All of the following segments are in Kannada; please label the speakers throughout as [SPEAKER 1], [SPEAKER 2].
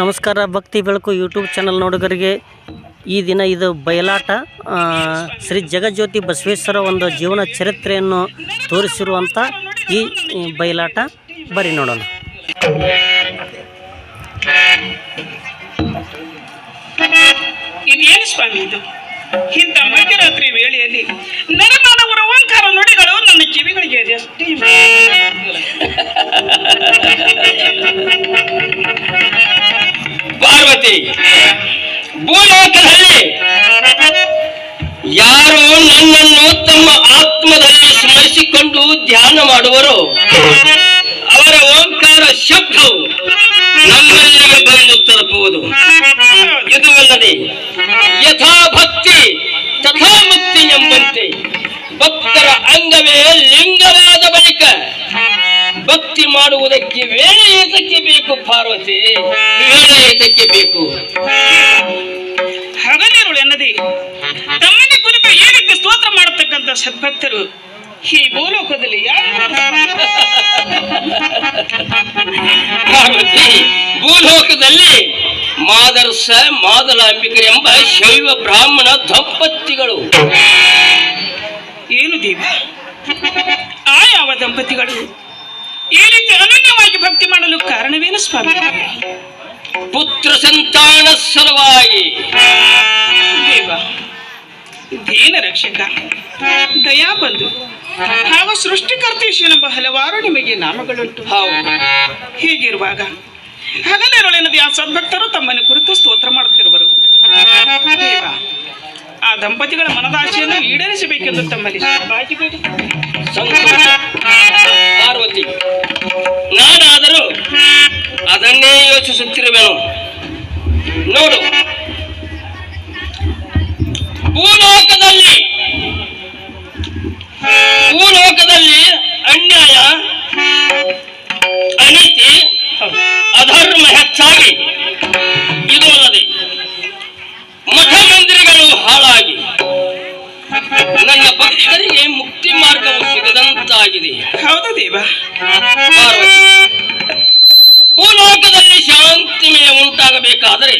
[SPEAKER 1] ನಮಸ್ಕಾರ, ಭಕ್ತಿ ಬೆಳಕು ಯೂಟ್ಯೂಬ್ ಚಾನಲ್ ನೋಡುಗರಿಗೆ. ಈ ದಿನ ಇದು ಬಯಲಾಟ. ಶ್ರೀ ಜಗಜ್ಯೋತಿ ಬಸವೇಶ್ವರ ಒಂದು ಜೀವನ ಚರಿತ್ರೆಯನ್ನು ತೋರಿಸಿರುವಂಥ ಈ ಬಯಲಾಟ. ಬರೀ ನೋಡೋಣ.
[SPEAKER 2] ಸ್ವಾಮಿ
[SPEAKER 3] ಧ್ಯಾನ ಮಾಡುವರು. ಅವರ ಓಂಕಾರ ಶಬ್ದವು ನಮ್ಮೆಲ್ಲರಿಗೆ ಬಂದು ತಲುಪುವುದು. ಇದು ಅಲ್ಲದೆ ಯಥಾ ಭಕ್ತಿ ತಥಾ ಮುಕ್ತಿ ಎಂಬಂತೆ ಭಕ್ತರ ಅಂಗವೇ ಲಿಂಗವಾದ ಬಳಿಕ ಭಕ್ತಿ ಮಾಡುವುದಕ್ಕೆ ವೇಳೆ ಏತಕ್ಕೆ ಬೇಕು ಪಾರ್ವತಿ? ವೇಳೆ ಏತಕ್ಕೆ ಬೇಕು?
[SPEAKER 2] ಹಗಲಿರುಳು ಎನ್ನದಿ. ತಮ್ಮನೇ ಕುರಿತು ಏನಕ್ಕೆ ಸ್ತೋತ್ರ ಮಾಡತಕ್ಕಂಥ ಸದ್ಭಕ್ತರು? ಈ ಭೂಲೋಕದಲ್ಲಿ
[SPEAKER 3] ಭೂಲೋಕದಲ್ಲಿ ಮಾದರ್ಸ ಮಾದಲಾಂಬಿಕರು ಎಂಬ ಶೈವ ಬ್ರಾಹ್ಮಣ ದಂಪತಿಗಳು.
[SPEAKER 2] ಏನು ದೀಪ ಆ ಯಾವ ದಂಪತಿಗಳು? ಈ ರೀತಿ ಅನನ್ಯವಾಗಿ ಭಕ್ತಿ ಮಾಡಲು ಕಾರಣವೇನು ಸ್ವಾಮಿ?
[SPEAKER 3] ಪುತ್ರ ಸಂತಾನ ಸಲುವಾಗಿ.
[SPEAKER 2] ದೇವ ದೇನ ರಕ್ಷಕ ದಯಾ ಬಂಧು ಹಾಗೂ ಸೃಷ್ಟಿಕರ್ತೇಶನೆಂಬ ಹಲವಾರು ನಿಮಗೆ ನಾಮಗಳುಂಟು. ಹೀಗಿರುವಾಗ ಹಗಲಿರುಳೆನ್ನದೆ ಆ ಸದ್ಭಕ್ತರು ತಮ್ಮನ್ನು ಕುರಿತು ಸ್ತೋತ್ರ ಮಾಡುತ್ತಿರುವರು. ಆ ದಂಪತಿಗಳ ಮನದಾಶೆಯನ್ನು ಈಡೇರಿಸಬೇಕೆಂದು ತಮ್ಮಲ್ಲಿ
[SPEAKER 3] ಸಂತೋಷ ಪಾರ್ವತಿ ನಾನಾದರೂ ಅದನ್ನೇ ಯೋಚಿಸುತ್ತಿರುವೆನು. ನೋಡು ಭೂಲೋಕದಲ್ಲಿ ಭೂಲೋಕದಲ್ಲಿ ಅನ್ಯಾಯ ಅನೀತಿ ಅಧರ್ಮ ಹೆಚ್ಚಾಗಿ ಇದು ಅಲ್ಲದೆ ಮಠ ಮಂದಿರಗಳು ಹಾಳಾಗಿ ನನ್ನ ಭಕ್ತರಿಗೆ ಮುಕ್ತಿ ಮಾರ್ಗವು ಸಿಗದಂತಾಗಿದೆ.
[SPEAKER 2] ಹೌದು ದೇವ.
[SPEAKER 3] ಭೂಲೋಕದಲ್ಲಿ ಶಾಂತಿಮಯ ಉಂಟಾಗಬೇಕಾದರೆ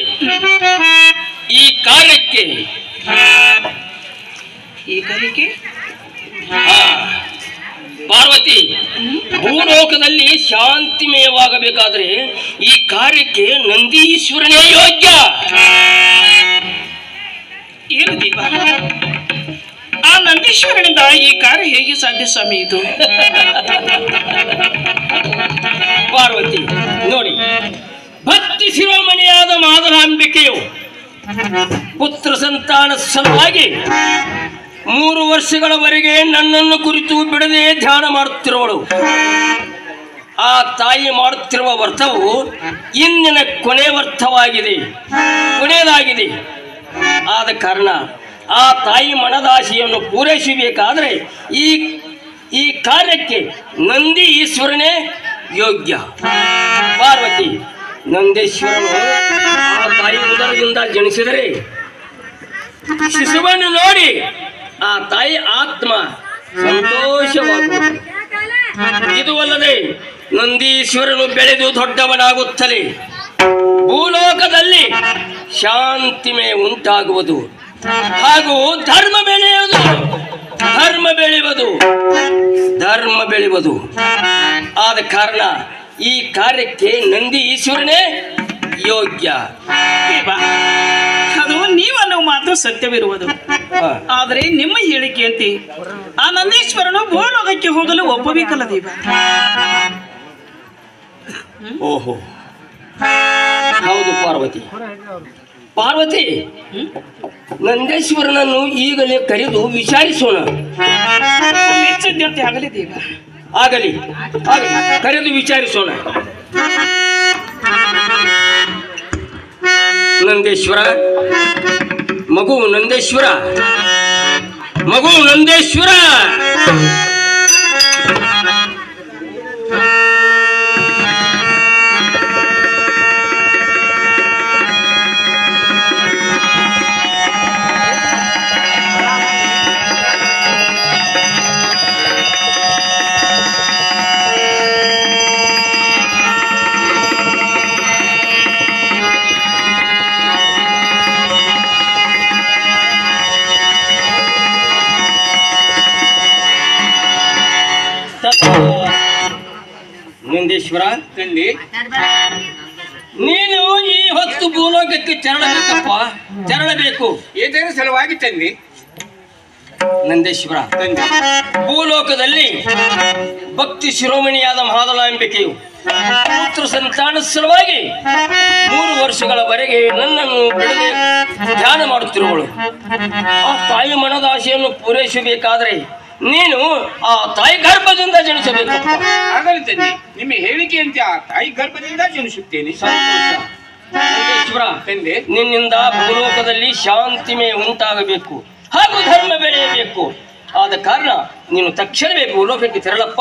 [SPEAKER 3] ಶಾಂತಿಮಯವಾಗಬೇಕಾದರೆ ಈ ಕಾರ್ಯಕ್ಕೆ ನಂದೀಶ್ವರನೇ ಯೋಗ್ಯ.
[SPEAKER 2] ಆ ನಂದೀಶ್ವರನಿಂದ ಈ ಕಾರ್ಯ ಹೇಗೆ ಸಾಧ್ಯ ಸ್ವಾಮಿ ಇದು?
[SPEAKER 3] ಪಾರ್ವತಿ, ನೋಡಿ. ಭಕ್ತಿ ಶಿರೋಮಣಿಯಾದ ಮಾದರಾಂಬಿಕೆಯು ಪುತ್ರ ಸಂತಾನ ಸಲುವಾಗಿ ಮೂರು ವರ್ಷಗಳವರೆಗೆ ನನ್ನನ್ನು ಕುರಿತು ಬಿಡದೆ ಧ್ಯಾನ ಮಾಡುತ್ತಿರುವಳು. ತಾಯಿ ಮಾಡುತ್ತಿರುವ ವರ್ತವು ಇಂದಿನ ಕೊನೆ ವ್ರತವಾಗಿದೆ. ಕೊನೆಯದಾಗಿದೆ. ಆದ ಕಾರಣ ಆ ತಾಯಿ ಮನದಾಶೆಯನ್ನು ಪೂರೈಸಬೇಕಾದರೆ ಈ ಈ ಕಾರ್ಯಕ್ಕೆ ನಂದಿ ಈಶ್ವರನೇ ಯೋಗ್ಯ. ಪಾರ್ವತಿ, ನಂದೇಶ್ವರನು ಆ ತಾಯಿ ಉದರದಿಂದ ಜನಿಸಿದರೆ ಶಿಶುವನ್ನು ನೋಡಿ ಆ ತಾಯಿ ಆತ್ಮ ಸಂತೋಷವಾಗುವುದು. ಇದು ಅಲ್ಲದೆ ನಂದೀಶ್ವರನು ಬೆಳೆದು ದೊಡ್ಡವನಾಗುತ್ತಲೇ. ಭೂಲೋಕದಲ್ಲಿ ಶಾಂತಿಮೆ ಉಂಟಾಗುವುದು. ಹಾಗೂ ಧರ್ಮ ಬೆಳೆಯುವುದು. ಧರ್ಮ ಬೆಳೆಯುವುದು. ಧರ್ಮ ಬೆಳೆಯುವುದು. ಆದ ಕಾರಣ ಈ ಕಾರ್ಯಕ್ಕೆ ನಂದಿ ಈಶ್ವರನೇ ಯೋಗ್ಯ
[SPEAKER 2] ಅದು ನೀವು ಮಾತ್ರ ಸತ್ಯವಿರುವುದು. ಆದರೆ ನಿಮ್ಮ ಹೇಳಿಕೆಯಂತೆ ಆ ನಂದೀಶ್ವರನು ಭೂಲೋಕಕ್ಕೆ ಹೋಗಲು ಒಪ್ಪಬೇಕಲ್ಲ ದೇವ.
[SPEAKER 3] ಓಹೋ. ಹೌದು, ಪಾರ್ವತಿ. ಪಾರ್ವತಿ, ನಂದೇಶ್ವರನನ್ನು ಈಗಲೇ ಕರೆದು ವಿಚಾರಿಸೋಣ.
[SPEAKER 2] ಮೆಚ್ಚಿದ್ದಂತೆ ಆಗಲಿ ದೇವ
[SPEAKER 3] ಆಗಲಿ ಆಗಲಿ, ಕರೆದು ವಿಚಾರಿಸೋಣ. ನಂದೇಶ್ವರ, ಮಗು ನಂದೇಶ್ವರ ಮಗು ನಂದೇಶ್ವರ. ನೀನು ಈ ಹೊತ್ತು ಭೂಲೋಕಕ್ಕೆ ತೆರಳಬೇಕಪ್ಪ ತೆರಳಬೇಕು
[SPEAKER 4] ಇದರ ಸಲುವಾಗಿ ತಂದಿ?
[SPEAKER 3] ನಂದೇಶ್ವರ.
[SPEAKER 4] ತಂದೆ.
[SPEAKER 3] ಭೂಲೋಕದಲ್ಲಿ ಭಕ್ತಿ ಶಿರೋಮಣಿಯಾದ ಮಹಾದಲಾಂಬಿಕೆಯು ಪುತ್ರ ಸಂತಾನ ಸಲುವಾಗಿ ಮೂರು ವರ್ಷಗಳವರೆಗೆ ನನ್ನನ್ನು ಬಿಡದೆ ಧ್ಯಾನ ಮಾಡುತ್ತಿರುವಳು. ಆ ತಾಯಿ ಮನದ ಆಶೆಯನ್ನು ಪೂರೈಸಬೇಕಾದರೆ ನೀನು ಆ ತಾಯಿ ಗರ್ಭದಿಂದ
[SPEAKER 4] ಜನಿಸಬೇಕು. ತಂದೆ ನಿಮ್ಮ ಹೇಳಿಕೆಯಂತೆ ಆ ತಾಯಿ ಗರ್ಭದಿಂದ ಜನಿಸುತ್ತೇನೆ.
[SPEAKER 3] ಸಂತೋಷ
[SPEAKER 4] ತಂದೆ.
[SPEAKER 3] ನಿನ್ನಿಂದ ಭೂಲೋಕದಲ್ಲಿ ಶಾಂತಿಮೆ ಉಂಟಾಗಬೇಕು. ಹಾಗೂ ಧರ್ಮ ಬೆಳೆಯಬೇಕು. ಆದ ಕಾರಣ ನೀನು ತಕ್ಷಣವೇ ಭೂಲೋಕಕ್ಕೆ ತೆರಳಪ್ಪ.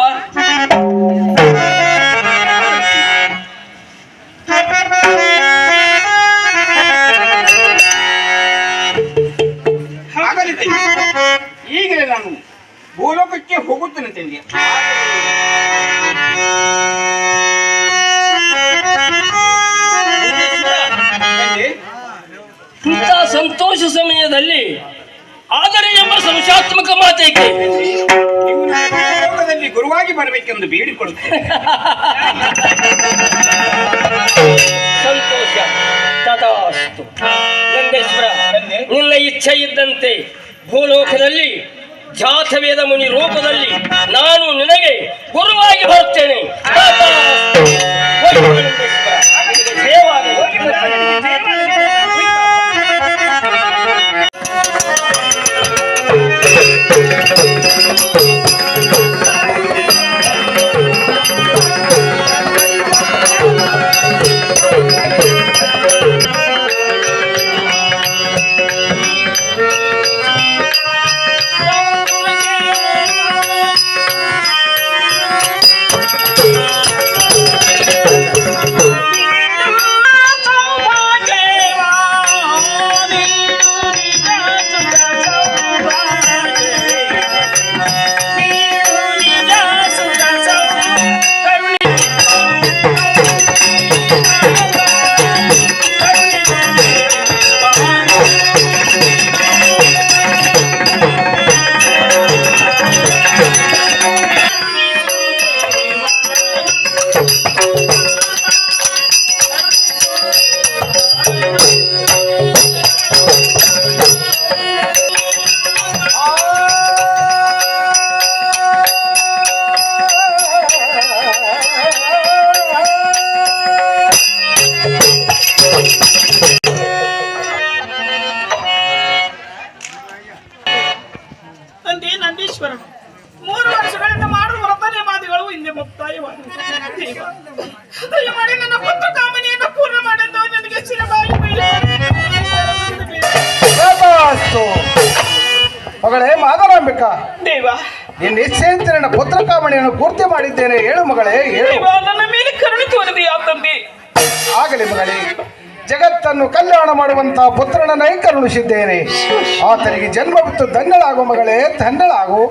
[SPEAKER 4] ಭೂಲೋಕಕ್ಕೆ ಹೋಗುತ್ತೇನೆ ತಂದೆ.
[SPEAKER 3] ಇಂಥ ಸಂತೋಷ ಸಮಯದಲ್ಲಿ ಆದರೆ ಎಂಬ ಸಂಶಾತ್ಮಕ ಮಾತೇಕೆ
[SPEAKER 4] ಭೂಲೋಕದಲ್ಲಿ ಗುರುವಾಗಿ ಬರಬೇಕೆಂದು ಬೇಡಿಕೊಳ್ತೇನೆ
[SPEAKER 3] ಸಂತೋಷ. ತಥಾಸ್ತು. ನಂದೇಶ್ವರ ನಿನ್ನ ಇಚ್ಛೆ ಇದ್ದಂತೆ ಭೂಲೋಕದಲ್ಲಿ ಜಾತವೇದ ಮುನಿ ರೂಪದಲ್ಲಿ ನಾನು ನಿನಗೆ ಗುರುವಾಗಿ ಬರುತ್ತೇನೆ.
[SPEAKER 2] ದೇವ, ದಯಮಾಡಿ ನನ್ನ ಪುತ್ರ ಕಾಮನೆಯನ್ನು ಪೂರ್ಣ ನನಗೆ.
[SPEAKER 5] ಮಗಳೇ ಮಾದರಾಂಬಿಕ.
[SPEAKER 2] ದೇವ.
[SPEAKER 5] ನಿನ್ನ ಇಚ್ಛೆಯಂತೆ ನನ್ನ ಪುತ್ರ ಕಾಮಣಿಯನ್ನು ಪೂರ್ತಿ ಮಾಡಿದ್ದೇನೆ. ಹೇಳು ಮಗಳೇ ಹೇಳು.
[SPEAKER 2] ನನ್ನ ಮೇಲೆ ಕರುಣೆ ತೋರಿದೆಯಾ ತಂದೆ?
[SPEAKER 5] ಆಗಲಿ ಮಗಳೇ. ಜಗತ್ತನ್ನು ಕಲ್ಯಾಣ ಮಾಡುವಂತಹ ಪುತ್ರನನ್ನೇ ಕರುಣಿಸಿದ್ದೇನೆ ಆತನಿಗೆ ಜನ್ಮ ಬಿಟ್ಟು ಧನ್ಯಳಾಗು ಮಗಳೇ ಧನ್ಯಳಾಗು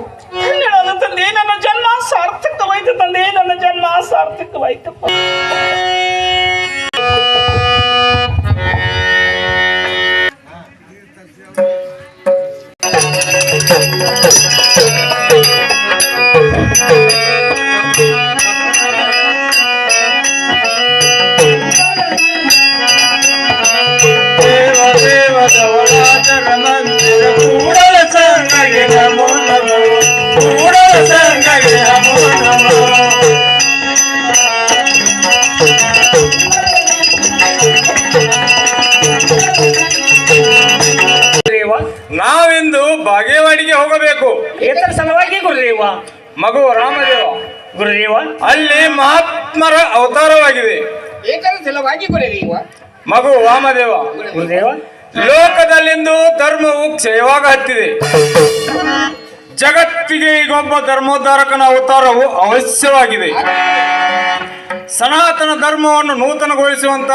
[SPEAKER 2] ತಂದೆ, ನನ್ನ ಜನ್ಮ ಸಾರ್ಥಕವಾಯಿತು ತಂದೆ, ನನ್ನ ಜನ್ಮ ಸಾರ್ಥಕವಾಯ್ತಪ್ಪ.
[SPEAKER 6] ನಾವಿಂದು
[SPEAKER 1] ಗುರುದೇವ
[SPEAKER 6] ಮಗು ರಾಮದೇವ
[SPEAKER 1] ಗುರುದೇವ
[SPEAKER 6] ಅಲ್ಲಿ ಮಹಾತ್ಮರ ಅವತಾರವಾಗಿದೆ.
[SPEAKER 4] ಗುರುದೇವ
[SPEAKER 6] ಮಗು ವಾಮದೇವ
[SPEAKER 1] ಗುರುದೇವ
[SPEAKER 6] ಲೋಕದಲ್ಲಿಂದು ಧರ್ಮವು ಕ್ಷಯವಾಗ ಹತ್ತಿದೆ. ಜಗತ್ತಿಗೆ ಈಗೊಬ್ಬ ಧರ್ಮೋದ್ಧಾರಕನ ಅವತಾರವು ಅವಶ್ಯವಾಗಿದೆ. ಸನಾತನ ಧರ್ಮವನ್ನು ನೂತನಗೊಳಿಸುವಂತ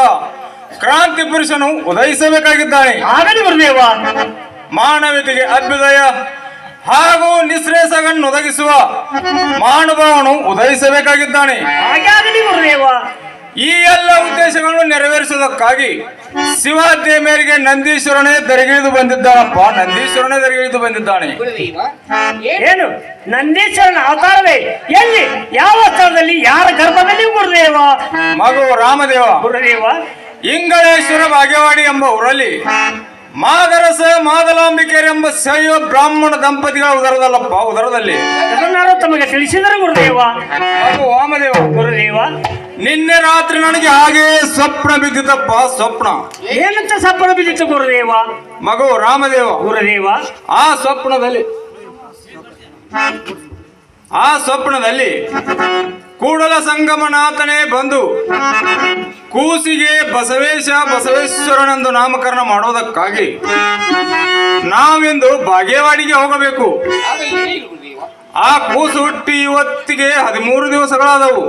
[SPEAKER 6] ಕ್ರಾಂತಿ ಪುರುಷನು ಉದಯಿಸಬೇಕಾಗಿದ್ದಾನೆ.
[SPEAKER 1] ಗುರುದೇವ.
[SPEAKER 6] ಮಾನವತೆಗೆ ಅಭ್ಯುದಯ ಹಾಗೂ ನಿಶ್ರೇಷಗಳನ್ನು ಒದಗಿಸುವ ಮಹಾನುಭಾವನು ಉದಯಿಸಬೇಕಾಗಿದ್ದಾನೆ. ಈ ಎಲ್ಲ ಉದ್ದೇಶಗಳನ್ನು ನೆರವೇರಿಸುವುದಕ್ಕಾಗಿ ಶಿವಾಜ್ಞೆಯ ಮೇರೆಗೆ ನಂದೀಶ್ವರನೇ ತೆರೆಗಿಳಿದು ಬಂದಿದ್ದಾನಪ್ಪ. ನಂದೀಶ್ವರನೇ ತೆರೆಗಿಳಿದು ಬಂದಿದ್ದಾನೆ.
[SPEAKER 7] ಏನು? ನಂದೀಶ್ವರನ ಅವತಾರವೇ? ಎಲ್ಲಿ? ಯಾವ ಸ್ಥಳದಲ್ಲಿ? ಯಾರ ಗರ್ಭದಲ್ಲಿ ಗುರುದೇವ?
[SPEAKER 6] ಮಗು ರಾಮದೇವ.
[SPEAKER 7] ಗುರುದೇವ.
[SPEAKER 6] ಇಂಗಳೇಶ್ವರ ಭಾಗ್ಯವಾಡಿ ಎಂಬ ಊರಲ್ಲಿ ಮಾದರಸ ಮಾದಲಾಂಬಿಕೆಯರ್ ಎಂಬ ಶೈವ ಬ್ರಾಹ್ಮಣ ದಂಪತಿಗಳ ಉದರದಲ್ಲಪ್ಪ ಉದರದಲ್ಲಿ.
[SPEAKER 7] ಅದನ್ನಾರು ತಮಗೆ ತಿಳಿಸಿದರೆ ಗುರುದೇವ?
[SPEAKER 6] ಅದು ವಾಮದೇವ.
[SPEAKER 7] ಗುರುದೇವ?
[SPEAKER 6] ನಿನ್ನೆ ರಾತ್ರಿ ನನಗೆ ಹಾಗೆ ಸ್ವಪ್ನ ಬಿದ್ದಿತಪ್ಪ ಸ್ವಪ್ನ.
[SPEAKER 7] ಏನಂತ ಸ್ವಪ್ನ ಬಿದ್ದಿತ್ತು ಗುರುದೇವ?
[SPEAKER 6] ಮಗು ರಾಮದೇವ.
[SPEAKER 7] ಗುರುದೇವ?
[SPEAKER 6] ಆ ಸ್ವಪ್ನದಲ್ಲಿ ಆ ಸ್ವಪ್ನದಲ್ಲಿ ಕೂಡಲ ಸಂಗಮನಾಥನೇ ಬಂದು ಕೂಸಿಗೆ ಬಸವೇಶ ಬಸವೇಶ್ವರನೆಂದು ನಾಮಕರಣ ಮಾಡೋದಕ್ಕಾಗಿ ನಾವಿಂದು ಬಾಗೇವಾಡಿಗೆ ಹೋಗಬೇಕು. ಆ ಕೂಸು ಹುಟ್ಟಿ ಇವತ್ತಿಗೆ ಹದಿಮೂರು ದಿವಸಗಳಾದವು.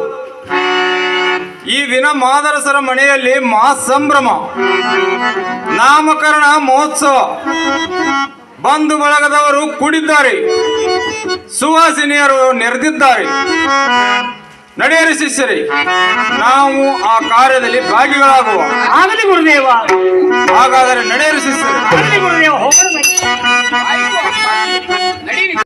[SPEAKER 6] ಈ ದಿನ ಮಾದರಸರ ಮನೆಯಲ್ಲಿ ಮಾ ಸಂಭ್ರಮ, ನಾಮಕರಣ ಮಹೋತ್ಸವ. ಬಂಧು ಬಳಗದವರು ಕೂಡಿದ್ದಾರೆ. ಸುವಾಸಿನಿಯರು ನೆರೆದಿದ್ದಾರೆ. ನಡೆಯರಿ ಶಿಷ್ಯರಿ ನಾವು ಆ ಕಾರ್ಯದಲ್ಲಿ ಭಾಗಿಗಳಾಗುವ.
[SPEAKER 7] ಆಗಲಿ ಗುರುದೇವ.
[SPEAKER 6] ಹಾಗಾದರೆ ನಡೆಯರಿ ಶಿಷ್ಯರಿ
[SPEAKER 7] ಗುರುದೇವ ಗುರುದೇವ